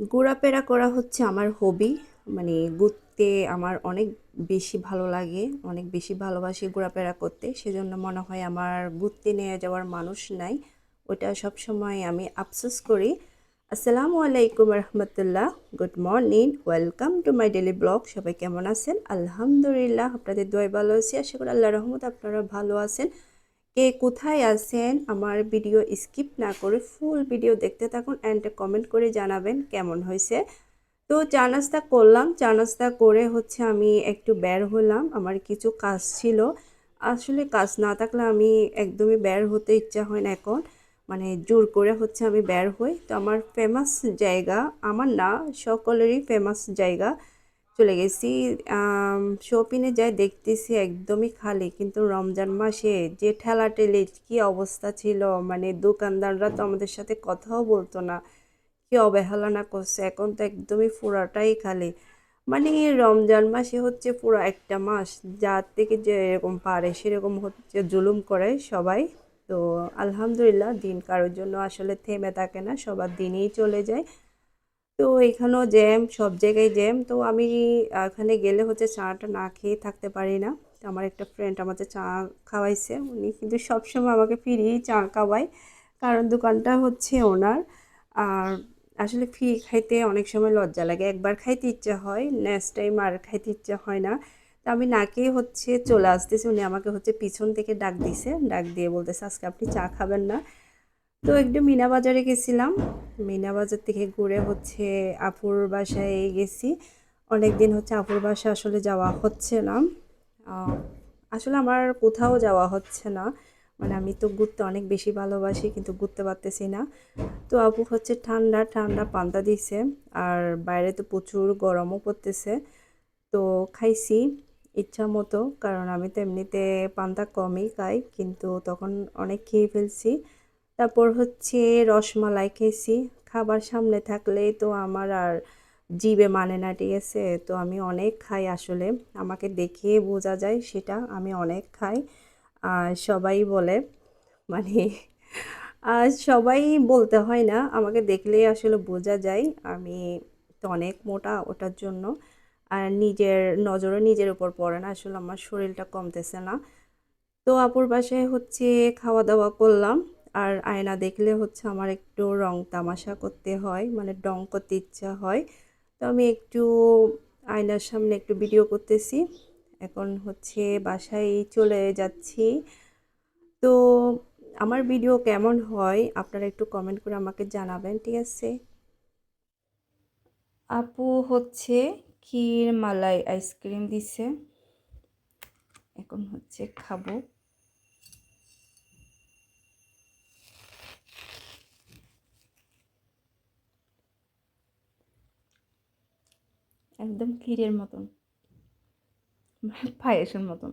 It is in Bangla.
ঘোরাফেরা করা হচ্ছে আমার হবি মানে ঘুরতে আমার অনেক বেশি ভালো লাগে, অনেক বেশি ভালোবাসি ঘোরাফেরা করতে, সেজন্য মনে হয় আমার ঘুরতে নিয়ে যাওয়ার মানুষ নাই। ওটা সব সময় আমি আফসোস করি। আসসালামু আলাইকুম রহমতুল্লাহ, good morning, welcome to my daily blog, সবাই কেমন আছেন? আলহামদুলিল্লাহ, আপনাদের দোয়াই ভালো আছি, আশা করি আল্লাহ রহমত আপনারা ভালো আছেন। কে কোথায় আছেন, আমার ভিডিও স্কিপ না করে ফুল ভিডিও দেখতে থাকুন অ্যান্ড কমেন্ট করে জানাবেন কেমন হয়েছে। তো চা নাস্তা করলাম, চা নাস্তা করে হচ্ছে আমি একটু বের হলাম, আমার কিছু কাজ ছিল। আসলে কাজ না থাকলে আমি একদমই বের হতে ইচ্ছা হয় না এখন মানে জোর করে হচ্ছে আমি বের হই। তো আমার ফেমাস জায়গা, আমার না, সকলেরই ফেমাস জায়গা চলে গেছি। শপিনে যাই দেখতেছি একদমই খালি, কিন্তু রমজান মাসে যে ঠেলা ঠেলে কি অবস্থা ছিল মানে দোকানদাররা তো আমাদের সাথে কথাও বলতো না, কি অবহেলা না করছে, এখন তো একদমই পুরাটাই খালি। মানে রমজান মাসে হচ্ছে পুরো একটা মাস, যার থেকে যে এরকম পারে, সেরকম হচ্ছে জুলুম করে সবাই। তো আলহামদুলিল্লাহ দিন কারোর জন্য আসলে থেমে থাকে না, সবার দিনেই চলে যায়। তো এখানেও জ্যাম সব জায়গায় জ্যাম তো আমি, এখানে গেলে হচ্ছে চাটা না খেয়ে থাকতে পারি না। আমার একটা ফ্রেন্ড আমাকে চা খাওয়াইছে। উনি কিন্তু সবসময় আমাকে ফিরিয়েই চা খাওয়ায়, কারণ দোকানটা হচ্ছে ওনার। আর আসলে ফি খাইতে অনেক সময় লজ্জা লাগে। একবার খাইতে ইচ্ছা হয় নেক্সট টাইম আর খাইতে ইচ্ছা হয় না। তো আমি নাকেই হচ্ছে চলে আসতেছি। উনি আমাকে হচ্ছে পিছন থেকে ডাক দিছে। ডাক দিয়ে বলতেছে, আজকে আপনি চা খাবেন না। তো একটু মিনা বাজারে গেছিলাম। মিনা বাজার থেকে ঘুরে হচ্ছে আপুর বাসায় গেছি। অনেক দিন হচ্ছে আপুর বাসা আসলে যাওয়া হচ্ছে না। আসলে আমার কোথাও যাওয়া হচ্ছে না। মানে আমি তো ঘুরতে অনেক বেশি ভালোবাসি, কিন্তু ঘুরতে পারতেছি না। তো আপু হচ্ছে ঠান্ডা ঠান্ডা পান্তা দিছে। আর বাইরে তো প্রচুর গরমও পড়তেছে। তো খাইছি ইচ্ছা মতো, কারণ আমি তো এমনিতে পান্তা কমই খাই, কিন্তু তখন অনেক খেয়ে ফেলছি। তারপর হচ্ছে রসমালাই খেয়েছি। খাবার সামনে থাকলে তো আমার আর জিবে মানে না, ঠিক আছে? তো আমি অনেক খাই আসলে। আমাকে দেখে বোঝা যায় সেটা আমি অনেক খাই। আর সবাই বলে মানে আর সবাই বলতে হয় না, আমাকে দেখলেই আসলে বোঝা যায়। আমি তো অনেক মোটা ওটার জন্য। আর নিজের নজরও নিজের উপর পড়ে না, আসলে আমার শরীরটা কমতেছে না। তো আপুর বাসায় হচ্ছে খাওয়া দাওয়া করলাম। আর আয়না দেখলে হচ্ছে আমার একটু রং তামাশা করতে হয় মানে ডং করতে ইচ্ছা হয়। তো আমি একটু আয়নার সামনে একটু ভিডিও করতেছি। এখন হচ্ছে বাসায় চলে যাচ্ছি। তো আমার ভিডিও কেমন হয় আপনারা একটু কমেন্ট করে আমাকে জানাবেন, ঠিক আছে? আপু হচ্ছে ক্ষীর মালাই আইসক্রিম দিছে। এখন হচ্ছে খাব। একদম ক্ষীরের মতন পায়েসের মতন।